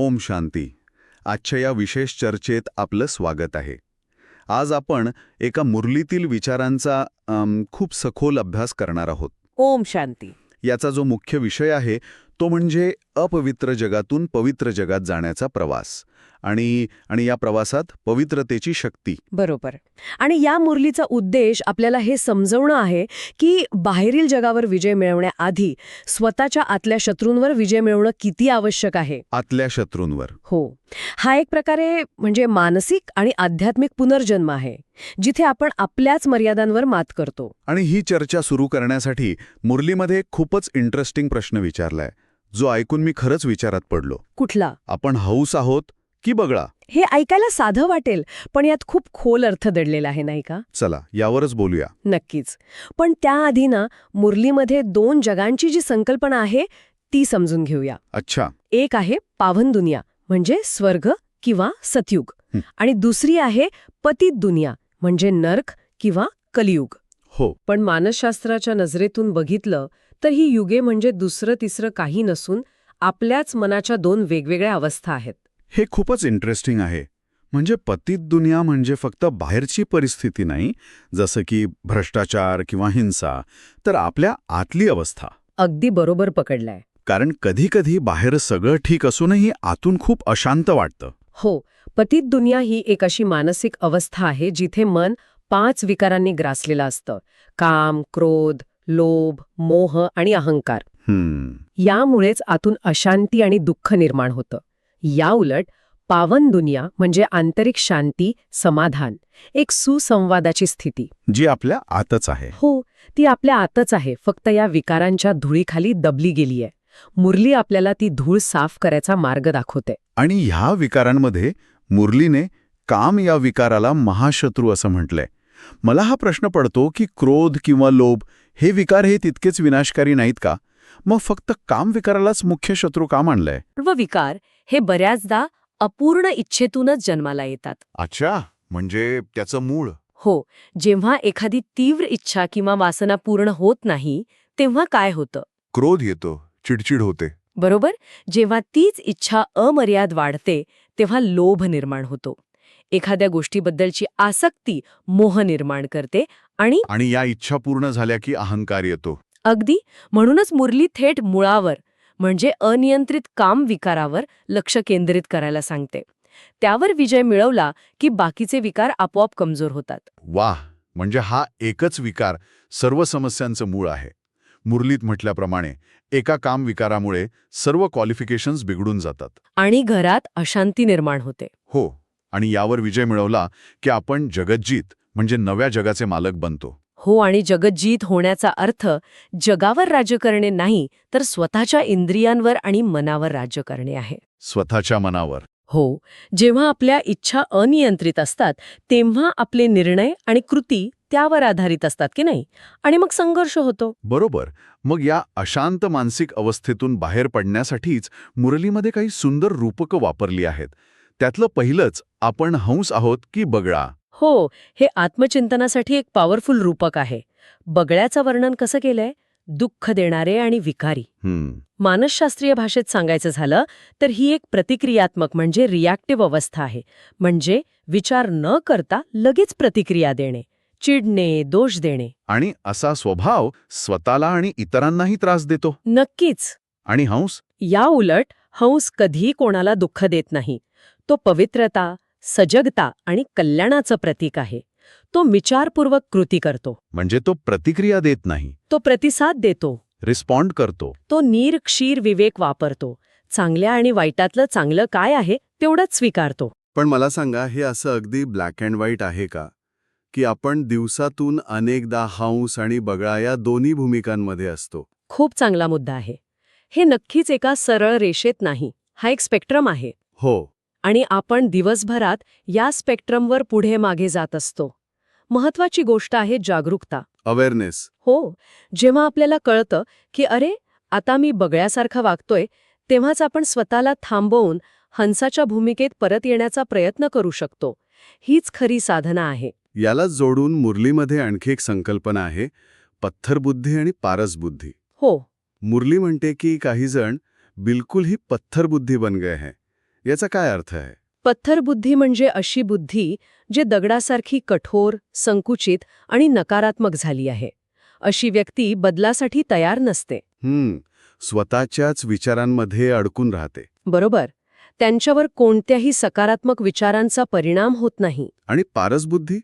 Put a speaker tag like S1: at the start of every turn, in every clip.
S1: ओम शांती. आजच्या या विशेष चर्चेत आपलं स्वागत आहे. आज आपण एका मुरलीतील विचारांचा खूप सखोल अभ्यास करणार आहोत.
S2: ओम शांती.
S1: याचा जो मुख्य विषय आहे तो म्हणजे अपवित्र जगातून पवित्र जगात जाण्याचा प्रवास. आणि आणि या प्रवासात पवित्रतेची शक्ती.
S2: बरोबर. आणि या मुरलीचा उद्देश आपल्याला हे समजवणं आहे की बाहेरील जगावर विजय मिळवण्याआधी स्वतःच्या आतल्या शत्रूंवर विजय मिळवणं किती आवश्यक आहे?
S1: आतल्या शत्रूंवर.
S2: हो. हा एक प्रकारे म्हणजे मानसिक आणि आध्यात्मिक पुनर्जन्म आहे जिथे आपण आपल्याच मर्यादांवर मात करतो.
S1: आणि ही चर्चा सुरू करण्यासाठी मुरलीमध्ये खूपच इंटरेस्टिंग प्रश्न विचारलाय. जो ऐकून मी खरंच विचारात पडलो.
S2: कुठला?
S1: आपण हौस आहोत की बगळा?
S2: हे ऐकायला साधं वाटेल पण यात खूप खोल अर्थ दडलेला आहे नाही का?
S1: चला यावरच बोलूया.
S2: नक्कीच. पण त्याआधी ना मुरलीमध्ये दोन जगांची जी संकल्पना आहे ती समजून घेऊया.
S1: अच्छा.
S2: एक आहे पावन दुनिया म्हणजे स्वर्ग किंवा सतयुग. आणि दुसरी आहे पतित दुनिया म्हणजे नर्क किंवा कलियुग.
S1: हो.
S2: पण मानसशास्त्राच्या नजरेतून बघितलं तर ही युगे म्हणजे दुसरं तिसरं काही नसून आपल्याच मनाच्या दोन वेगवेगळ्या अवस्था आहेत.
S1: हे खूपच इंटरेस्टिंग आहे. म्हणजे पतित दुनिया म्हणजे फक्त बाहेरची परिस्थिती नाही जसं की भ्रष्टाचार किंवा हिंसा तर आपल्या आतली अवस्था.
S2: अगदी बरोबर पकडलाय.
S1: कारण कधीकधी बाहेर सगळं ठीक असूनही आतून खूप अशांत वाटतं.
S2: हो पतित दुनिया ही एक अशी मानसिक अवस्था आहे जिथे मन पाच विकारांनी ग्रासलेलं असतं. काम क्रोध लोभ मोह आणि अहंकार. यामुळेच आतून अशांती आणि दुःख निर्माण होतं. या उलट पावन दुनिया म्हणजे आंतरिक शांती समाधान एक सुसंवादाची स्थिती.
S1: जी आपल्या आतच आहे.
S2: हो ती आपल्या आतच आहे. फक्त या विकारांच्या धुळीखाली दबली गेलीय. मुरली आपल्याला ती धूळ साफ करायचा मार्ग दाखवते.
S1: आणि ह्या विकारांमध्ये मुरलीने काम या विकाराला महाशत्रू असं म्हटलंय. मला हा प्रश्न पडतो की क्रोध किंवा लोभ हे विकार हे तितकेच विनाशकारी नाहीत का? मग फक्त काम विकारालाच मुख्य शत्रू का मानलंय?
S2: सर्व विकार हे बऱ्याचदा अपूर्ण इच्छेतूनच जन्माला येतात.
S1: अच्छा म्हणजे त्याचं मूळ.
S2: हो जेव्हा एखादी तीव्र इच्छा किंवा वासना पूर्ण होत नाही तेव्हा काय होतं?
S1: क्रोध येतो चिडचिड होते.
S2: बरोबर? जेव्हा तीच इच्छा अमर्याद वाढते तेव्हा लोभ निर्माण होतो. एखाद्या गोष्टीबद्दलची आसक्ती मोह निर्माण करते आणि
S1: आणि या इच्छा पूर्ण झाल्या की अहंकार येतो.
S2: अगदी म्हणूनच मुरली थेट मुळावर म्हणजे अनियंत्रित काम विकारावर लक्ष केंद्रित करायला सांगते. त्यावर विजय मिळवला की बाकीचे विकार आपोआप कमजोर होतात.
S1: वाह! म्हणजे हा एकच विकार सर्व समस्यांचं मूळ आहे. मुरलीत म्हटल्याप्रमाणे एका काम विकारामुळे सर्व क्वालिफिकेशन्स बिघडून जातात.
S2: आणि घरात अशांती निर्माण होते.
S1: हो आणि यावर विजय मिळवला की आपण जगज्जीत म्हणजे नव्या जगाचे मालक बनतो.
S2: हो आणि जगज्जीत होण्याचा अर्थ जगावर राज्य करणे नाही तर स्वतःच्या इंद्रियांवर आणि मनावर राज्य करणे आहे.
S1: स्वतःच्या मनावर.
S2: हो जेव्हा आपल्या इच्छा अनियंत्रित असतात तेव्हा आपले निर्णय आणि कृती त्यावर आधारित असतात की नाही? आणि मग संघर्ष होतो.
S1: बरोबर. मग या अशांत मानसिक अवस्थेतून बाहेर पडण्यासाठीच मुरलीमध्ये काही सुंदर रूपकं वापरली आहेत. त्यातलं पहिलंच आपण हंस आहोत की बगळा.
S2: हो हे आत्मचिंतनासाठी एक पॉवरफुल रूपक आहे. बगळ्याचं वर्णन कसं केलंय? दुःख देणारे आणि विकारी. मानसशास्त्रीय भाषेत सांगायचं झालं तर ही एक प्रतिक्रियात्मक म्हणजे रिॲक्टिव्ह अवस्था आहे. म्हणजे विचार न करता लगेच प्रतिक्रिया देणे चिडणे दोष देणे.
S1: आणि असा स्वभाव स्वतःला आणि इतरांनाही त्रास देतो.
S2: नक्कीच.
S1: आणि हंस?
S2: या उलट हंस कधीही कोणाला दुःख देत नाही. तो पवित्रता सजगता आणि कल्याणाचं प्रतीक आहे. तो विचारपूर्वक कृती करतो.
S1: म्हणजे तो प्रतिक्रिया देत नाही.
S2: तो प्रतिसाद देतो.
S1: रिस्पॉन्ड करतो.
S2: तो नीर क्षीर विवेक वापरतो. चांगल्या आणि वाईटातलं चांगलं काय आहे तेवढंच स्वीकारतो.
S3: पण मला सांगा हे असं अगदी ब्लॅक अँड व्हाईट आहे का? की आपण दिवसातून अनेकदा हंस आणि बगळा या दोन्ही भूमिकांमध्ये असतो.
S2: खूप चांगला मुद्दा आहे. हे नक्कीच एका सरळ रेषेत नाही. हा एक स्पेक्ट्रम आहे.
S3: हो.
S2: आणि आपण दिवसभरात या स्पेक्ट्रमवर पुढे मागे जात असतो. महत्वाची गोष्ट आहे जागरूकता.
S3: अवेअरनेस
S2: हो जेव्हा आपल्याला कळतं की अरे आता मी बगळ्यासारखा वागतोय तेव्हाच आपण स्वतःला थांबवून हंसाच्या भूमिकेत परत येण्याचा प्रयत्न करू शकतो. हीच खरी साधना आहे.
S3: यालाच जोडून मुरलीमध्ये आणखी एक संकल्पना आहे पत्थरबुद्धी आणि पारसबुद्धी.
S2: हो.
S3: मुरली म्हणते की काही जण बिलकुल ही पत्थरबुद्धी बन गए हैं. याचा काय अर्थ आहे?
S2: पत्थर बुद्धी म्हणजे अशी बुद्धी जे दगडासारखी कठोर संकुचित आणि नकारात्मक झाली आहे. अशी व्यक्ती बदलासाठी तयार नसते.
S3: हम्म स्वतःच्याच विचारांमध्ये अडकून राहते.
S2: बरोबर. त्यांच्यावर कोणत्याही सकारात्मक विचारांचा परिणाम होत नाही.
S3: आणि पारसबुद्धी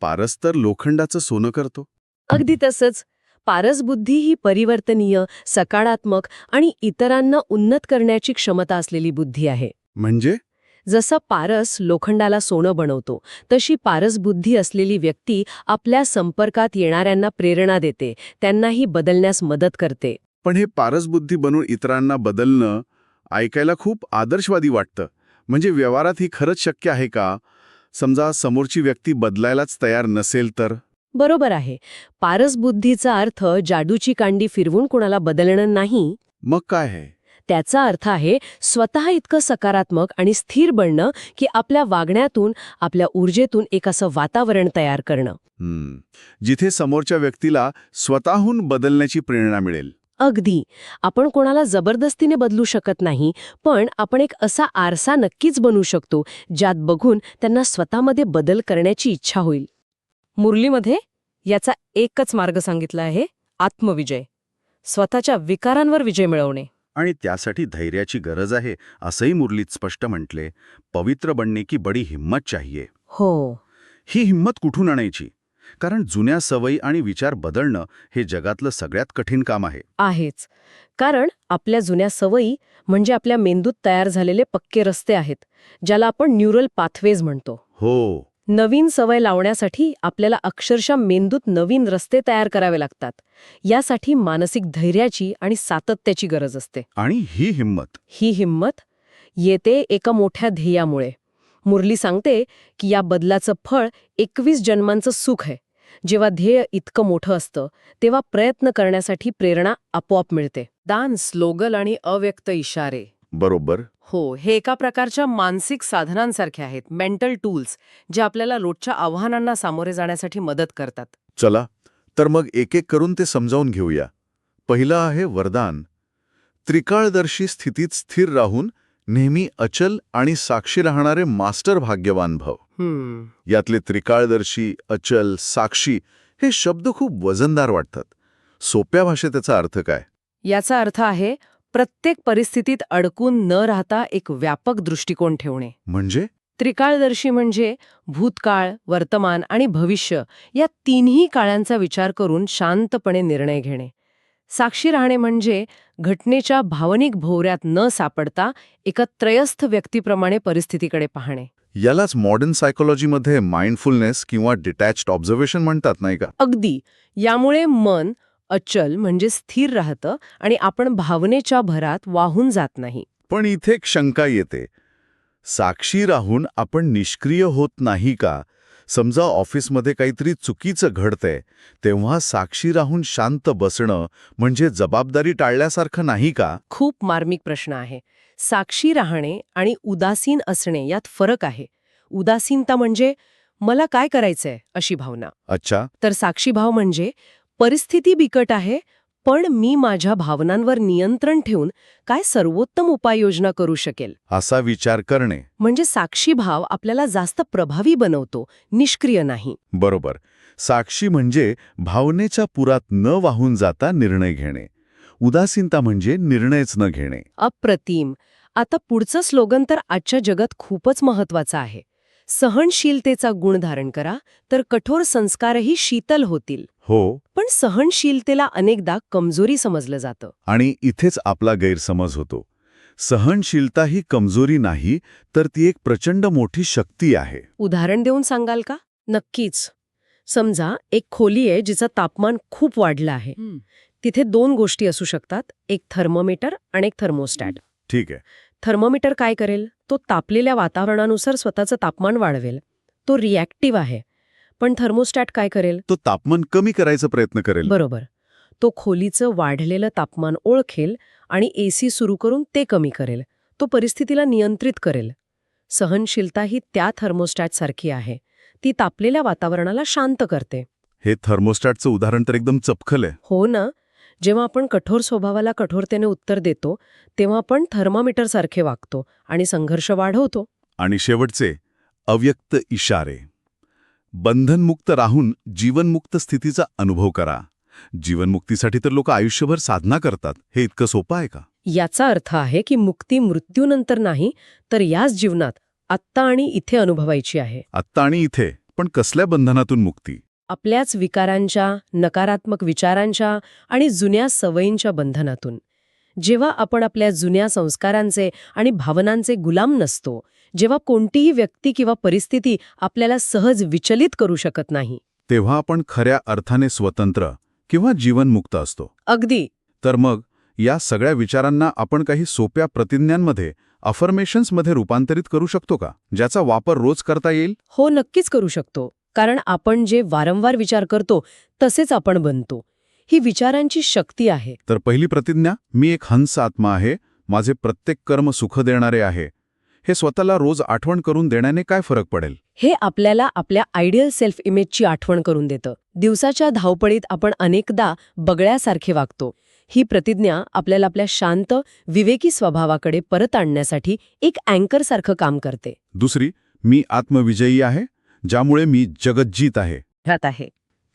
S3: पारस तर लोखंडाचं सोनं करतो.
S2: अगदी तसंच. पारसबुद्धी ही परिवर्तनीय सकारात्मक आणि इतरांना उन्नत करण्याची क्षमता असलेली बुद्धी आहे.
S3: म्हणजे?
S2: जसं पारस लोखंडाला सोनं बनवतो तशी पारसबुद्धी असलेली व्यक्ती आपल्या संपर्कात येणाऱ्यांना प्रेरणा देते त्यांनाही बदलण्यास मदत करते.
S3: पण हे पारसबुद्धी बनून इतरांना बदलणं ऐकायला खूप आदर्शवादी वाटतं. म्हणजे व्यवहारात ही खरंच शक्य आहे का? समजा समोरची व्यक्ती बदलायलाच तयार नसेल तर?
S2: बरोबर आहे. पारसबुद्धीचा अर्थ जादूची कांडी फिरवून कुणाला बदलणं नाही.
S3: मग काय आहे?
S2: त्याचा अर्थ आहे स्वतः इतकं सकारात्मक आणि स्थिर बनणं की आपल्या वागण्यातून आपल्या ऊर्जेतून एक असं वातावरण तयार करणं.
S3: जिथे समोरच्या व्यक्तीला स्वतःहून बदलण्याची प्रेरणा मिळेल.
S2: अगदी. आपण कोणाला जबरदस्तीने बदलू शकत नाही पण आपण एक असा आरसा नक्कीच बनवू शकतो ज्यात बघून त्यांना स्वतःमध्ये बदल करण्याची इच्छा होईल. मुरलीमध्ये याचा एकच मार्ग सांगितला आहे आत्मविजय. स्वतःच्या विकारांवर विजय मिळवणे.
S3: आणि त्यासाठी धैर्याची गरज आहे असंही मुरलीत स्पष्ट म्हटले पवित्र बनणे की बडी हिंमत चाहिये.
S2: हो.
S3: ही हिंमत कुठून आणायची? कारण जुन्या सवयी आणि विचार बदलणं हे जगातलं सगळ्यात कठीण काम आहे.
S2: आहेच. कारण आपल्या जुन्या सवयी म्हणजे आपल्या मेंदूत तयार झालेले पक्के रस्ते आहेत ज्याला आपण न्यूरल पाथवेज म्हणतो.
S3: हो.
S2: नवीन सवय लावण्यासाठी आपल्याला अक्षरशः मेंदूत नवीन रस्ते तयार करावे लागतात. यासाठी मानसिक धैर्याची आणि सातत्याची गरज असते.
S3: आणि ही हिंमत.
S2: ही हिंमत येते एका मोठ्या ध्येयामुळे. मुरली सांगते की या बदलाचं फळ एकवीस जन्मांचं सुख आहे. जेव्हा ध्येय इतकं मोठं असतं तेव्हा प्रयत्न करण्यासाठी प्रेरणा आपोआप मिळते. दान स्लोगल आणि अव्यक्त इशारे.
S3: बरोबर.
S2: हो हे एका प्रकारच्या मानसिक साधनांसारखे आहेत मेंटल टूल्स जे आपल्याला रोजच्या आव्हानांना सामोरे जाण्यासाठी मदत करतात.
S1: चला तर मग एक एक करून ते समजावून घेऊया. पहिलं आहे वरदान. त्रिकाळदर्शी स्थितीत स्थिर राहून नेहमी अचल आणि साक्षी राहणारे मास्टर भाग्यवान भव. यातले त्रिकाळदर्शी अचल साक्षी हे शब्द खूप वजनदार वाटतात. सोप्या भाषेत त्याचा अर्थ काय?
S2: याचा अर्थ आहे प्रत्येक परिस्थितीत अडकून न राहता एक व्यापक दृष्टिकोन ठेवणे.
S1: म्हणजे?
S2: त्रिकाळदर्शी म्हणजे भूतकाळ वर्तमान आणि भविष्य या तिन्ही काळांचा विचार करून शांतपणे निर्णय घेणे. साक्षी राहणे म्हणजे घटनेच्या भावनिक भोवऱ्यात न सापडता एका त्रयस्थ व्यक्तीप्रमाणे परिस्थितीकडे पाहणे.
S1: यालाच मॉडर्न सायकोलॉजीमध्ये माइंडफुलनेस किंवा डिटॅच्ड ऑब्झर्वेशन म्हणतात नाही का?
S2: अगदी. यामुळे मन अचल म्हणजे स्थिर राहतं आणि आपण भावनेच्या भरात वाहून जात नाही.
S1: पण इथे एक शंका येते. साक्षी राहून आपण निष्क्रिय होत नाही का? समजा ऑफिसमध्ये काहीतरी चुकीचं घडतंय तेव्हा साक्षी राहून शांत बसणं म्हणजे जबाबदारी टाळल्यासारखं नाही का?
S2: खूप मार्मिक प्रश्न आहे. साक्षी राहणे आणि उदासीन असणे यात फरक आहे. उदासीनता म्हणजे मला काय करायचंय? अशी भावना.
S1: अच्छा.
S2: तर साक्षीभाव म्हणजे परिस्थिती बिकट आहे पण मी माझ्या भावनांवर नियंत्रण ठेवून काय सर्वोत्तम उपाययोजना करू शकेल?
S1: असा विचार करणे.
S2: म्हणजे साक्षीभाव आपल्याला जास्त प्रभावी बनवतो निष्क्रिय नाही.
S1: बरोबर. साक्षी म्हणजे भावनेच्या पुरात न वाहून जाता निर्णय घेणे. उदासीनता म्हणजे निर्णयच न घेणे.
S2: अप्रतिम. आता पुढचं स्लोगन तर आजच्या जगात खूपच महत्वाचं आहे. सहनशीलतेचा गुण धारण करा तर कठोर संस्कारही शीतल होतील.
S1: हो.
S2: पण सहनशीलतेला अनेकदा कमजोरी समजलं जातं.
S1: आणि इथेच आपला गैरसमज होतो. सहनशीलता ही कमजोरी नाही तर ती एक प्रचंड मोठी शक्ती आहे.
S2: उदाहरण देऊन सांगाल का? नक्कीच. समजा एक खोली आहे जिचं तापमान खूप वाढलं आहे. तिथे दोन गोष्टी असू शकतात एक थर्मोमीटर आणि एक थर्मोस्टॅट.
S1: ठीक आहे.
S2: थर्मोमीटर काय करेल? तो तापलेल्या वातावरणानुसार स्वतःचं तापमान वाढवेल. तो रिॲक्टिव्ह आहे. पण थर्मोस्टॅट काय करेल?
S1: तो तापमान कमी करायचा प्रयत्न करेल.
S2: बरोबर. तो खोलीचं वाढलेलं तापमान ओळखेल आणि एसी सुरू करून ते कमी करेल. तो परिस्थितीला नियंत्रित करेल. सहनशीलता ही त्या थर्मोस्टॅट सारखी आहे. ती तापलेल्या वातावरणाला शांत करते.
S1: हे थर्मोस्टॅटचं उदाहरण तर एकदम चपखल आहे.
S2: हो ना. जेव्हा आपण कठोर स्वभावाला कठोरतेने उत्तर देतो तेव्हा आपण थर्मामीटरसारखे वागतो आणि संघर्ष वाढवतो.
S1: आणि शेवटचे अव्यक्त इशारे. बंधनमुक्त राहून जीवनमुक्त स्थितीचा अनुभव करा. जीवनमुक्तीसाठी तर लोक आयुष्यभर साधना करतात. हे इतकं सोपं आहे का?
S2: याचा अर्थ आहे की मुक्ती मृत्यूनंतर नाही तर याच जीवनात आत्ता आणि इथे अनुभवायची आहे.
S1: आत्ता आणि इथे पण कसल्या बंधनातून मुक्ती?
S2: आपल्याच विकारांच्या नकारात्मक विचारांच्या आणि जुन्या सवयींच्या बंधनातून. जेव्हा आपण आपल्या जुन्या संस्कारांचे आणि भावनांचे गुलाम नसतो जेव्हा कोणतीही व्यक्ती किंवा परिस्थिती आपल्याला सहज विचलित करू शकत नाही.
S1: तेव्हा आपण खऱ्या अर्थाने स्वतंत्र किंवा जीवनमुक्त असतो.
S2: अगदी.
S1: तर मग या सगळ्या विचारांना आपण काही सोप्या प्रतिज्ञांमध्ये अफर्मेशन्समध्ये रूपांतरित करू शकतो का? ज्याचा वापर रोज करता येईल?
S2: हो नक्कीच करू शकतो. कारण आपण जे वारंवार विचार करतो तसेच आपण बनतो. ही विचारांची शक्ती आहे.
S1: तर पहिली प्रतिज्ञा मी एक हंस आत्मा आहे माझे प्रत्येक कर्म सुख देणारे आहे. हे स्वतःला रोज आठवण करून देण्याने काय फरक पडेल?
S2: हे आपल्याला आपल्या आयडियल सेल्फ इमेजची आठवण करून देतं. दिवसाच्या धावपळीत आपण अनेकदा बगळ्यासारखे वागतो. ही प्रतिज्ञा आपल्याला आपल्या शांत विवेकी स्वभावाकडे परत आणण्यासाठी एक अँकरसारखं काम करते.
S1: दुसरी मी आत्मविजयी आहे ज्यामुळे मी जगज्जीत आहे.
S2: ह्यात आहे.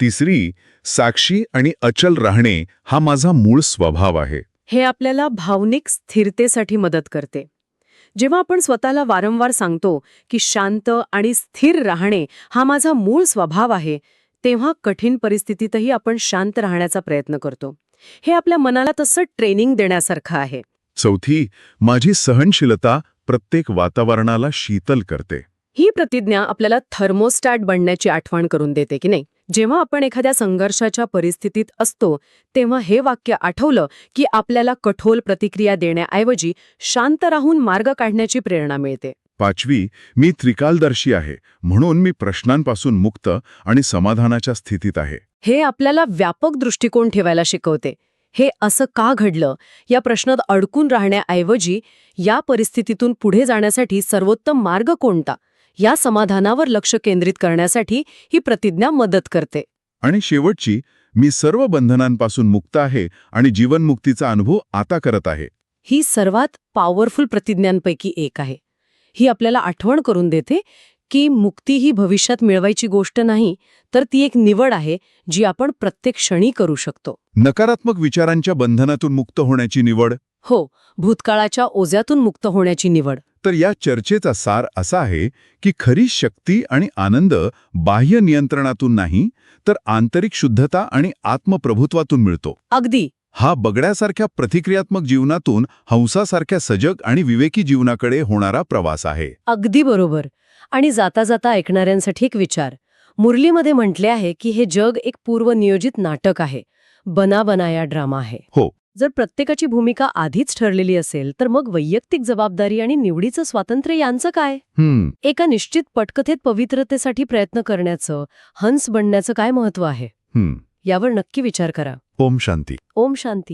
S1: तिसरी साक्षी आणि अचल राहणे हा माझा मूळ स्वभाव आहे.
S2: हे आपल्याला भावनिक स्थिरतेसाठी मदत करते. जेव्हा आपण स्वतःला वारंवार सांगतो की शांत आणि स्थिर राहणे हा माझा मूळ स्वभाव आहे तेव्हा कठीण परिस्थितीतही आपण शांत राहण्याचा प्रयत्न करतो. हे आपल्या मनाला तसं ट्रेनिंग देण्यासारखं आहे.
S1: चौथी माझी सहनशीलता प्रत्येक वातावरणाला शीतल करते.
S2: ही प्रतिज्ञा आपल्याला थर्मोस्टॅट बनण्याची आठवण करून देते की नाही? जेव्हा आपण एखाद्या संघर्षाच्या परिस्थितीत असतो तेव्हा हे वाक्य आठवलं की आपल्याला कठोर प्रतिक्रिया देण्याऐवजी शांत राहून मार्ग काढण्याची प्रेरणा मिळते.
S1: पाचवी मी त्रिकालदर्शी आहे म्हणून मी प्रश्नांपासून मुक्त आणि समाधानाच्या स्थितीत आहे.
S2: हे आपल्याला व्यापक दृष्टिकोन ठेवायला शिकवते. हे असं का घडलं? या प्रश्नात अडकून राहण्याऐवजी या परिस्थितीतून पुढे जाण्यासाठी सर्वोत्तम मार्ग कोणता? या समाधानावर लक्ष केंद्रित करण्यासाठी ही प्रतिज्ञा मदत करते.
S1: आणि शेवटची मी सर्व बंधनांपासून मुक्त आहे आणि जीवनमुक्तीचा अनुभव आता करत आहे.
S2: ही सर्वात पॉवरफुल प्रतिज्ञांपैकी एक आहे. ही आपल्याला आठवण करून देते की मुक्ती ही भविष्यात मिळवायची गोष्ट नाही तर ती एक निवड आहे जी आपण प्रत्येक क्षणी करू शकतो.
S1: नकारात्मक विचारांच्या बंधनातून मुक्त होण्याची निवड?
S2: हो भूतकाळाच्या ओझ्यातून मुक्त होण्याची निवड.
S1: तर या चर्चेचा सार असा आहे की खरी शक्ती आणि आनंद बाह्य नियंत्रणातून नाही तर आंतरिक शुद्धता आणि आत्मप्रभुत्वातून मिळतो.
S2: अगदी.
S1: हा बगड्यासारख्या प्रतिक्रियात्मक जीवनातून हंसासारख्या सजग आणि विवेकी जीवनाकडे होणारा प्रवास आहे.
S2: अगदी बरोबर. आणि जाता जाता ऐकणाऱ्यांसाठी एक विचार. मुरलीमध्ये म्हटले आहे की हे जग एक पूर्वनियोजित नाटक आहे. बना बनाया ड्रामा आहे.
S1: हो.
S2: जर प्रत्येकाची भूमिका आधीच ठरलेली असेल तर मग वैयक्तिक जबाबदारी आणि निवडीचं स्वातंत्र्य यांचं काय? एका निश्चित पटकथेत पवित्रतेसाठी प्रयत्न करण्याचं हंस बनण्याचं काय महत्त्व आहे? यावर नक्की विचार करा.
S1: ओम शांती.
S2: ओम शांती.